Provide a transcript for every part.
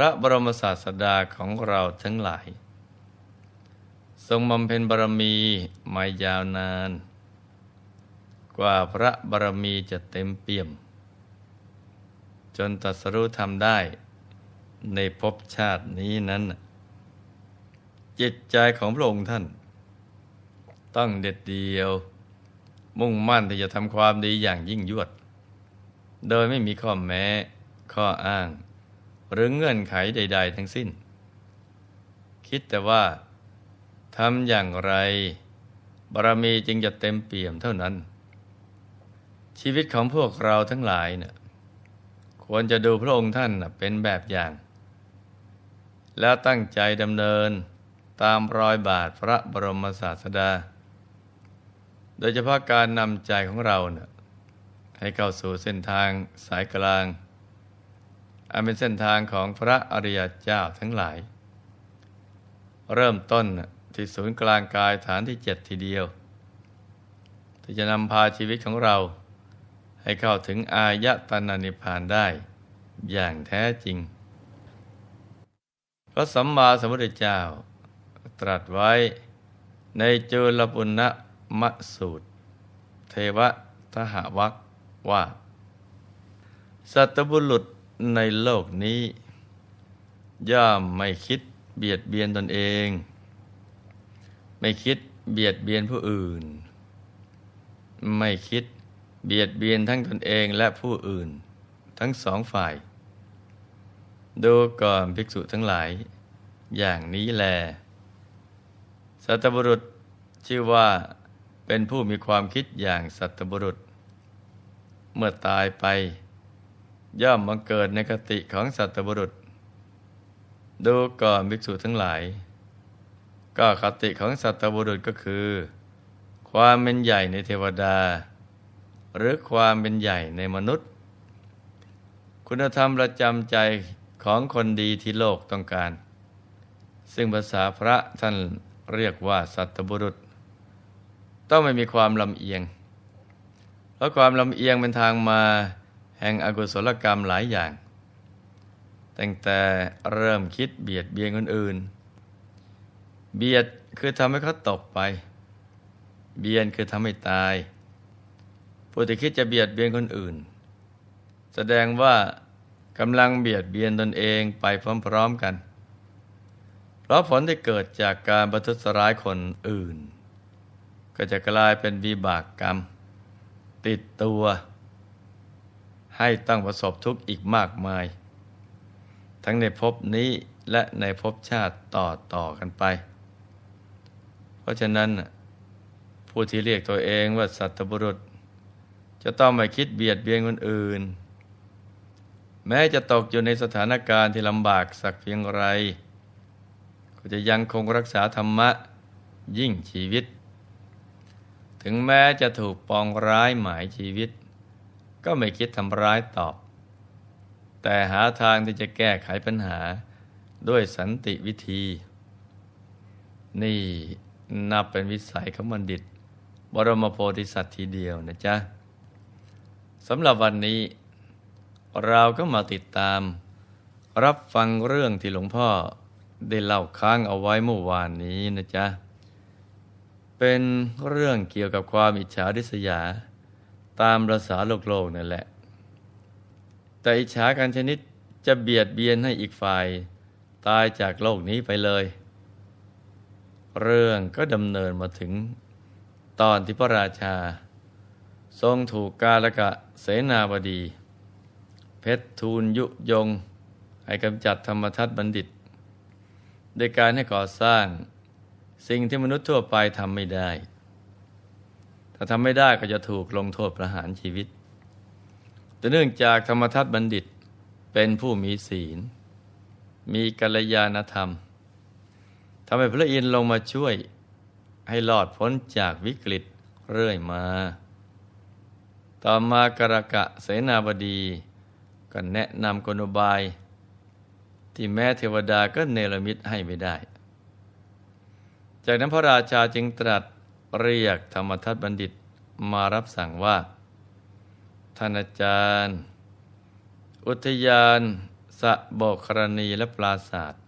ระบรมศาสดาของเราทั้งหลาย ทรงบำเพ็ญบารมีมายาวนาน กว่าพระบารมีจะเต็มเปี่ยม จนตรัสรู้ทำได้ในภพชาตินี้นั้น จิตใจของพระองค์ท่าน ต้องเด็ดเดียว มุ่งมั่นที่จะทำความดีอย่างยิ่งยวด โดยไม่มีข้อแม้ข้ออ้าง หรือเงื่อนไขใด ๆ ทั้งสิ้น คิดแต่ว่าทำอย่างไรบารมีจึงจะเต็มเปี่ยมเท่านั้น ชีวิตของพวกเราทั้งหลายเนะ่ยควรจะดูพระองค์ท่านเป็นแบบอย่าง แล้วตั้งใจดำเนินตามรอยบาทพระบรมศาสดา โดยเฉพาะการนำใจของเราเนะ่ยให้เข้าสู่เส้นทางสายกลาง อันเป็นเส้นทางของพระอริยเจ้าทั้งหลาย เริ่มต้นที่ศูนย์กลางกายฐานที่เจ็ดทีเดียว ที่จะนำพาชีวิตของเรา ให้เข้าถึงอายตนะนิพพานได้อย่างแท้จริง พระสัมมาสัมพุทธเจ้า ตรัสไว้ในจุลปุณณมสูตร เทวทหวักว่า สัตบุรุษ ในโลกนี้ ย่อมไม่คิดเบียดเบียนตนเอง ไม่คิดเบียดเบียนผู้อื่น ไม่คิดเบียดเบียนทั้งตนเองและผู้อื่น ทั้งสองฝ่าย ดูก่อนภิกษุทั้งหลาย อย่างนี้แล สัตบุรุษชื่อว่าเป็นผู้มีความคิดอย่างสัตบุรุษ เมื่อตายไป ย่อมมาเกิดในกติของสัตบุรุษ ดูก่อนภิกษุทั้งหลาย ก็คติของสัตบุรุษก็คือ ความเป็นใหญ่ในเทวดา หรือความเป็นใหญ่ในมนุษย์ คุณธรรมประจำใจของคนดีที่โลกต้องการ ซึ่งภาษาพระท่านเรียกว่าสัตบุรุษ ต้องไม่มีความลำเอียง เพราะความลำเอียงเป็นทางมา แห่งอกุศลกรรมหลายอย่าง ตั้งแต่เริ่มคิดเบียดเบียนคนอื่น เบียดคือทำให้เขาตกไป เบียนคือทำให้ตายผู้ที่คิดจะเบียดเบียนคนอื่น แสดงว่ากำลังเบียดเบียนตนเองไปพร้อมๆกัน เพราะผลที่เกิดจากการประทุษร้ายคนอื่น ก็จะกลายเป็นวิบากกรรม ติดตัว ให้ต้องประสบทุกข์อีกมากมาย ทั้งในภพนี้และในภพชาติต่อต่อกันไป เพราะฉะนั้นผู้ที่เรียกตัวเองว่าสัตบุรุษ จะต้องไม่คิดเบียดเบียนคนอื่น แม้จะตกอยู่ในสถานการณ์ที่ลำบากสักเพียงไร ก็จะยังคงรักษาธรรมะยิ่งชีวิต ถึงแม้จะถูกปองร้ายหมายชีวิต ก็ไม่คิดทำร้ายตอบ แต่หาทางที่จะแก้ไขปัญหาด้วยสันติวิธี นี่นับเป็นวิสัยของบัณฑิต บรมโพธิสัตว์ทีเดียวนะจ๊ะสำหรับวันนี้ เราก็มาติดตาม รับฟังเรื่องที่หลวงพ่อได้เล่าค้างเอาไว้เมื่อวานนี้นะจ๊ะ เป็นเรื่องเกี่ยวกับความอิจฉาริษยา ตามภาษาโลกโลกนั่นแหละ แต่อิจฉาการชนิดจะเบียดเบียนให้อีกฝ่าย ตายจากโลกนี้ไปเลย เรื่องก็ดำเนินมาถึงตอนที่พระราชา ทรงถูกกาลกะเสนาบดี เพชรทูลยุยง ให้กำจัดธรรมทัตบัณฑิตโดยการให้ก่อสร้างสิ่งที่มนุษย์ทั่วไปทำไม่ได้ ถ้าทำไม่ได้ก็จะถูกลงโทษประหารชีวิต แต่เนื่องจากธรรมทัตบัณฑิตเป็นผู้มีศีล มีกัลยาณธรรมทำให้พระอินทร์ลงมาช่วยให้รอดพ้นจากวิกฤตเรื่อยมา ต่อมากรกะเสนาบดี ก็แนะนำกลบาย ที่แม้เทวดาก็เนรมิตให้ไม่ได้ จากนั้นพระราชาจึงตรัส เรียกธรรมทัตบัณฑิตมารับสั่งว่า ท่านอาจารย์ อุทยานสะโบกครณีและปราศาสตร์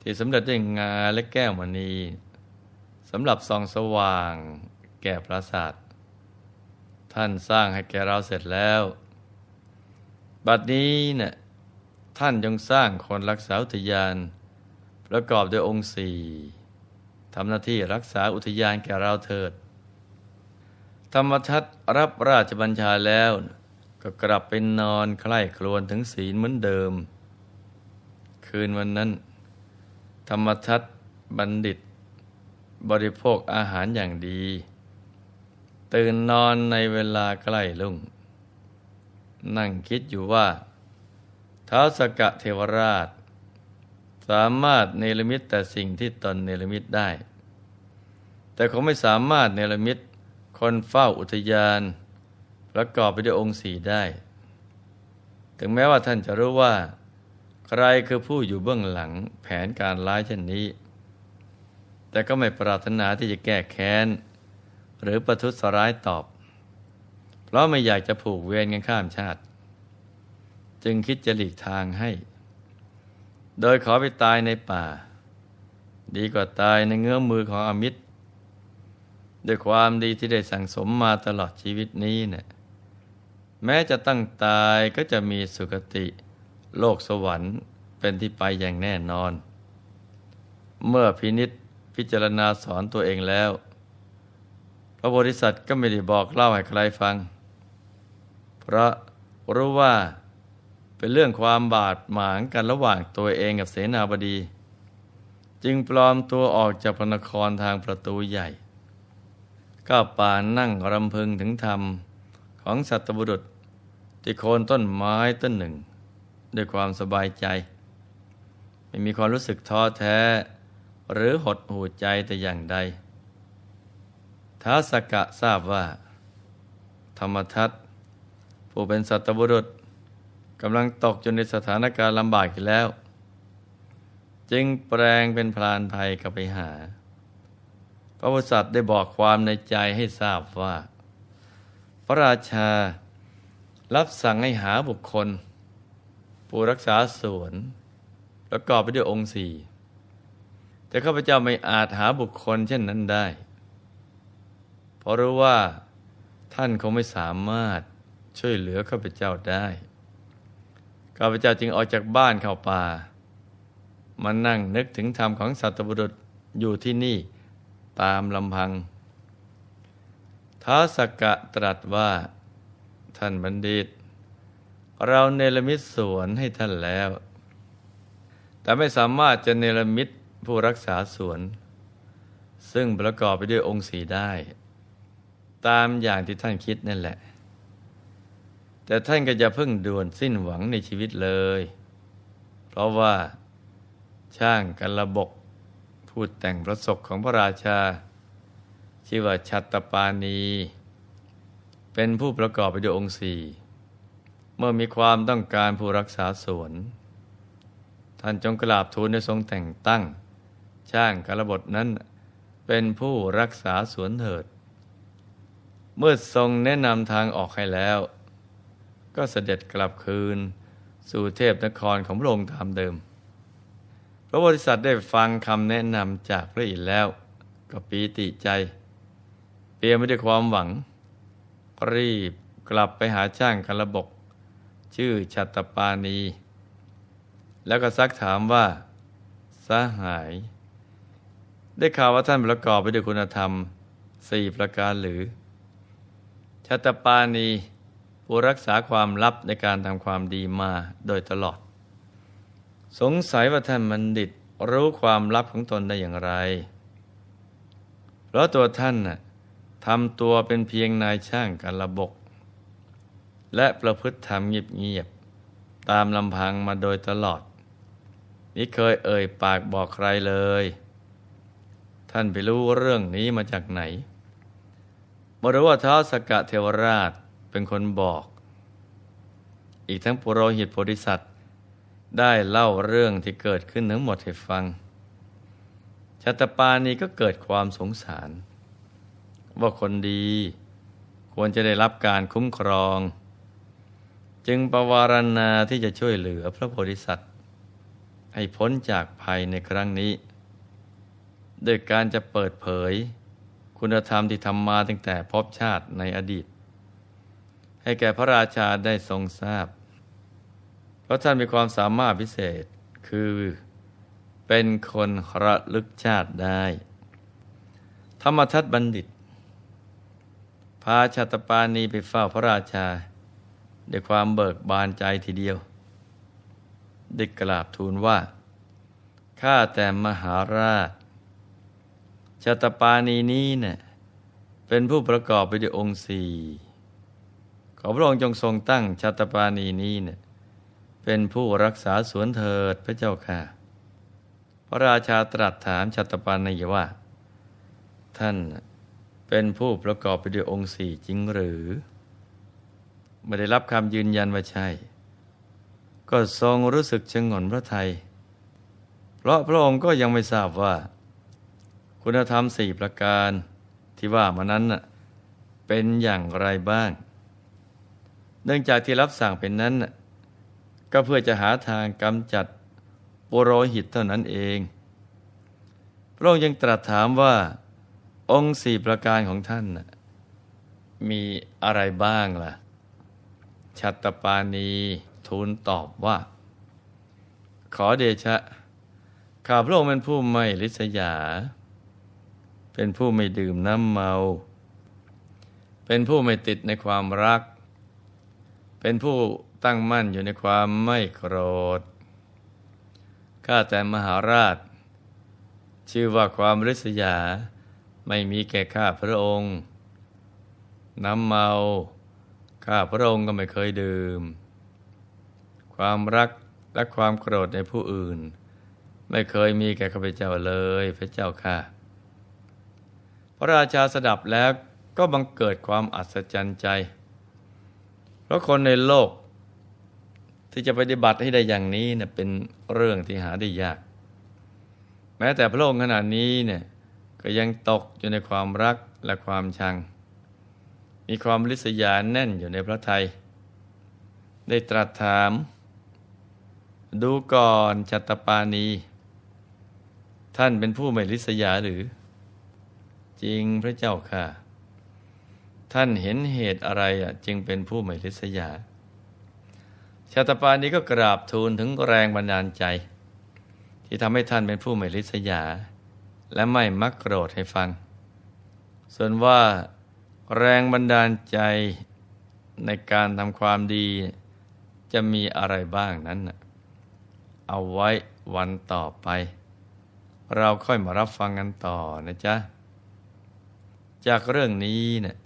ที่สำเร็จด้วยงาและแก้วมณีสำหรับส่องสว่างแก่ปราศาสตร์ท่านสร้างให้แก่เราเสร็จแล้ว บัดนี้เนะี่ยท่านจงสร้างคนรักษาอุทยาน ประกอบด้วยองค์สี่ ทำหน้าที่รักษาอุทยานแก่เราเถิด ธรรมทัตรับราชบัญชาแล้ว ก็กลับไปนอนใคร่ครวญถึงศีลเหมือนเดิม คืนวันนั้น ธรรมทัตบัณฑิต บริโภคอาหารอย่างดี ตื่นนอนในเวลาใกล้ลุ่ง นั่งคิดอยู่ว่า ท้าวสกะเทวราช สามารถเนรมิตแต่สิ่งที่ตนเนรมิตได้ แต่คงไม่สามารถเนรมิตคนเฝ้าอุทยานประกอบไปด้วยองค์สีได้ ถึงแม้ว่าท่านจะรู้ว่า ใครคือผู้อยู่เบื้องหลังแผนการร้ายเช่นนี้ แต่ก็ไม่ปรารถนาที่จะแก้แค้น หรือประทุษร้ายตอบ เพราะไม่อยากจะผูกเวรกันข้ามชาติ จึงคิดจะหลีกทางให้ โดยขอไปตายในป่า ดีกว่าตายในเงื้อมมือของอมิตรด้วยความดีที่ได้สั่งสมมาตลอดชีวิตนี้เนะี่ยแม้จะตั้งตายก็จะมีสุคติ โลกสวรรค์เป็นที่ไปอย่างแน่นอน เมื่อพินิษพิจารณาสอนตัวเองแล้ว พระโพธิสัตว์ก็ไม่ได้บอกเล่าให้ใครฟัง เพราะรู้ว่า เป็นเรื่องความบาดหมางกันระหว่างตัวเองกับเสนาบดี จึงปลอมตัวออกจากพระนครทางประตูใหญ่ ก็ป่านั่งรำพึงถึงธรรมของสัตบุรุษที่โคนต้นไม้ต้นหนึ่ง ด้วยความสบายใจ ไม่มีความรู้สึกท้อแท้ หรือหดหูใจแต่อย่างใดท้าสกะทราบว่า ธรรมทัตผู้เป็นสัตบุรุษ กำลังตกจนในสถานการณ์ลำบากอยู่แล้ว จึงแปลงเป็นพรานภัยกับไปหา พระพุทธสัตว์ได้บอกความในใจให้ทราบว่า พระราชารับสั่งให้หาบุคคล ผู้รักษาสวนประกอบไปด้วยองค์สี่แต่ข้าพเจ้าไม่อาจหาบุคคลเช่นนั้นได้ เพราะรู้ว่าท่านคงไม่สามารถช่วยเหลือข้าพเจ้าได้ ข้าพเจ้าจึงออกจากบ้านเข้าป่ามานั่งนึกถึงธรรมของสัตบุรุษอยู่ที่นี่ตามลำพัง ท้าสกกะตรัสว่า ท่านบัณฑิต เราเนรมิตสวนให้ท่านแล้ว แต่ไม่สามารถจะเนรมิตผู้รักษาสวน ซึ่งประกอบไปด้วยองค์สีได้ ตามอย่างที่ท่านคิดนั่นแหละ แต่ท่านก็จะพิ่งด่วนสิ้นหวังในชีวิตเลย เพราะว่า ช่างกันระบกพูดแต่งพระศกของพระราชา ชื่อว่าชัตตปานี เป็นผู้ประกอบไปด้วยองค์สี่เมื่อมีความต้องการผู้รักษาสวน ท่านจงกราบทูลในทรงแต่งตั้ง ช่างกระบทนั้นเป็นผู้รักษาสวนเถิด เมื่อทรงแนะนำทางออกให้แล้ว ก็เสด็จกลับคืน สู่เทพนครของพระองค์ตามเดิม พระบริษัทได้ฟังคำแนะนำจากพระอินทร์แล้ว ก็ปีติใจ เปี่ยมไปด้วยความหวัง รีบกลับไปหาช่างกระบก ชื่อชัตปานี แล้วก็ซักถามว่าสหาย ได้ข่าวว่าท่านประกอบไปด้วยคุณธรรมสี่ประการหรือชัตปานี ผู้รักษาความลับในการทำความดีมาโดยตลอด สงสัยว่าท่านบัณฑิตรู้ความลับของตนได้อย่างไร เพราะตัวท่านน่ะทำตัวเป็นเพียงนายช่างการระบก และประพฤติธรรมเงียบๆตามลำพังมาโดยตลอดมิเคยเอ่ยปากบอกใครเลย ท่านไปรู้เรื่องนี้มาจากไหนบรู้ว่าท้าวสกกะเทวราช เป็นคนบอก อีกทั้งปุโรหิตโพธิสัตว์ ได้เล่าเรื่องที่เกิดขึ้นทั้งหมดให้ฟังชาตปานีก็เกิดความสงสาร ว่าคนดีควรจะได้รับการคุ้มครอง จึงประวารณาที่จะช่วยเหลือพระโพธิสัตว์ ให้พ้นจากภัยในครั้งนี้ โดยการจะเปิดเผย คุณธรรมที่ทำมาตั้งแต่พบชาติในอดีต ให้แก่พระราชาได้ทรงทราบ เพราะท่านมีความสามารถพิเศษคือ เป็นคนระลึกชาติได้ ธรรมทัตบัณฑิต พาชาตปานีไปเฝ้าพระราชา ด้วยความเบิกบานใจทีเดียวได้กราบทูลว่า ข้าแต่มหาราชชาตปานีนี้เนะ่ยเป็นผู้ประกอบไปด้วยองค์สี่ ขอพระองค์จงทรงตั้งชาตปานีนี้เนะ่ยเป็นผู้รักษาสวนเถิดพระเจ้าค่ะ พระราชาตรัสถามชาตปานีว่า ท่านเป็นผู้ประกอบไปด้วยองค์สี่จริงหรือไม่ได้รับคำยืนยันว่าใช่ ก็ทรงรู้สึกชงนพระไทย เพราะพระองค์ก็ยังไม่ทราบว่า คุณธรรมสี่ประการที่ว่ามานั้นเป็นอย่างไรบ้าง เนื่องจากที่รับสั่งเป็นนั้น ก็เพื่อจะหาทางกำจัดปุโรหิตเท่านั้นเอง พระองค์ยังตรัสถามว่าองค์สี่ประการของท่าน มีอะไรบ้างล่ะ ชัตตปานีทูลตอบว่า ขอเดชะ ข้าพระองค์เป็นผู้ไม่ลิษยา เป็นผู้ไม่ดื่มน้ำเมา เป็นผู้ไม่ติดในความรัก เป็นผู้ตั้งมั่นอยู่ในความไม่โกรธ ข้าแต่มหาราช ชื่อว่าความริษยาไม่มีแก่ข้าพระองค์ น้ำเมาข้าพระองค์ก็ไม่เคยดื่ม ความรักและความโกรธในผู้อื่น ไม่เคยมีแก่ข้าพเจ้าเลยพระเจ้าค่ะ พระราชาสดับแล้วก็บังเกิดความอัศจรรย์ใจ ราะคนในโลก ที่จะปฏิบัติให้ได้อย่างนี้เนี่ยเป็นเรื่องที่หาได้ยาก แม้แต่พระองค์ขนาดนี้เนี่ยก็ยังตกอยู่ในความรักและความชัง มีความลิษยาแน่นอยู่ในพระทัยได้ตรัสถาม ดูก่อนจัตตปานีท่านเป็นผู้ไม่ลิษยาหรือ จริงพระเจ้าค่ะ ท่านเห็นเหตุอะไรจึงเป็นผู้ไม่ลิษยา ชาตปานี้ก็กราบทูลถึงแรงบันดาลใจ ที่ทำให้ท่านเป็นผู้ไม่ลิษยา และไม่มักโกรธให้ฟัง ส่วนว่าแรงบันดาลใจในการทำความดีจะมีอะไรบ้างนั้น เอาไว้วันต่อไป เราค่อยมารับฟังกันต่อนะจ๊ะ จากเรื่องนี้เนะี่ย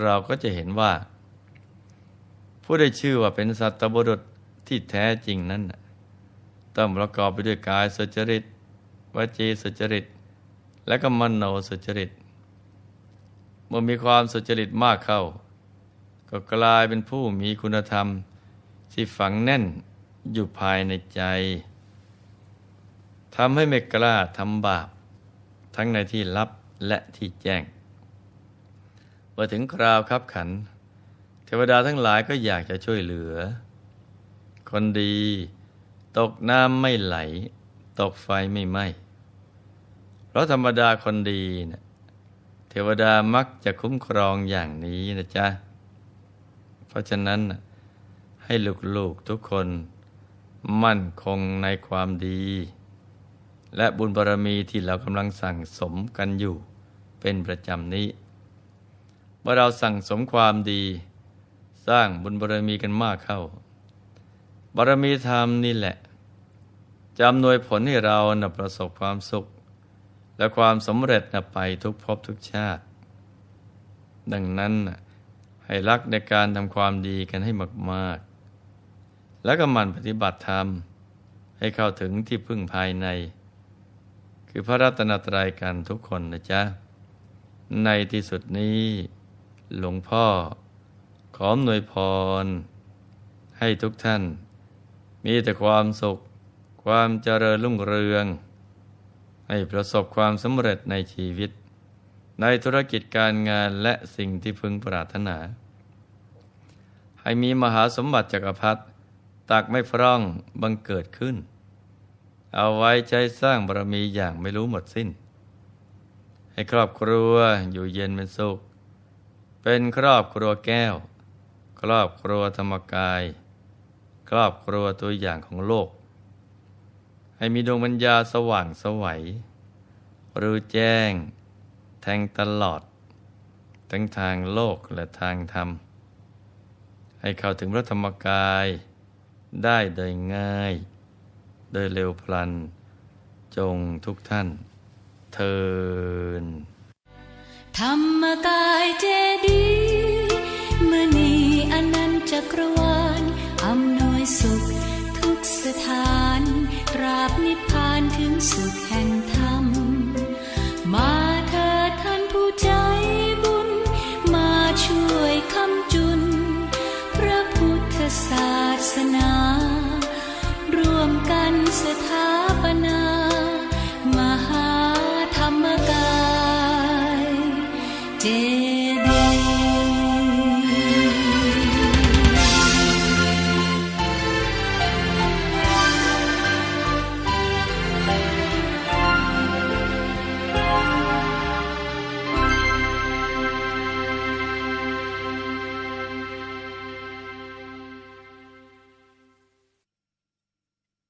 เราก็จะเห็นว่า ผู้ได้ชื่อว่าเป็นสัตบุรุษที่แท้จริงนั้นต้องประกอบไปด้วยกายสุจริตวจีสุจริต และก็มโนสุจริต เมื่อมีความสุจริตมากเข้า ก็กลายเป็นผู้มีคุณธรรมที่ฝังแน่นอยู่ภายในใจทำให้ไม่กล้าทำบาป ทั้งในที่ลับและที่แจ้ง อถึงคราวคับขัน เทวดาทั้งหลายก็อยากจะช่วยเหลือ คนดี ตกน้ำไม่ไหล ตกไฟไม่ไหม้เพราะธรรมดาคนดีนะเทวดามักจะคุ้มครองอย่างนี้นะจ๊ะ เพราะฉะนั้นให้ลูกๆทุกคน มั่นคงในความดี และบุญบารรมีที่เรากำลังสั่งสมกันอยู่เป็นประจำนี้ เมื่อเราสั่งสมความดี สร้างบุญบารมีกันมากเข้าบารมีธรรมนี่แหละจะอำนวยผลให้เรานะประสบความสุข และความสำเร็จนะไปทุกภพทุกชาติ ดังนั้นให้รักในการทำความดีกันให้มาก ๆ แล้วก็มันปฏิบัติธรรม ให้เข้าถึงที่พึ่งภายใน คือพระรัตนตรัยกันทุกคนนะจ๊ะ ในที่สุดนี้ หลวงพ่อ ขอหน่วยพร ให้ทุกท่าน มีแต่ความสุข ความเจริญรุ่งเรือง ให้ประสบความสำเร็จในชีวิต ในธุรกิจการงานและสิ่งที่พึงปรารถนา ให้มีมหาสมบัติจักรพรรดิตักไม่พร่องบังเกิดขึ้น เอาไว้ใช้สร้างบารมีอย่างไม่รู้หมดสิ้น ให้ครอบครัวอยู่เย็นเป็นสุข เป็นครอบครัวแก้ว ครอบครัวธรรมกาย ครอบครัวตัวอย่างของโลก ให้มีดวงปัญญาสว่างสวัยรู้แจ้ง แทงตลอด ทั้งทางโลกและทางธรรม ให้เข้าถึงพระธรรมกาย ได้โดยง่าย โดยเร็วพลัน จงทุกท่าน เทิน ธรรมกายเจดีมณีอนันจักรวาลอำนวยสุขทุกสถานตราบนิพพานถึงสุขแห่งธรรม มาเถิดท่านผู้ใจบุญ มาช่วยคำจุน พระพุทธศาสนา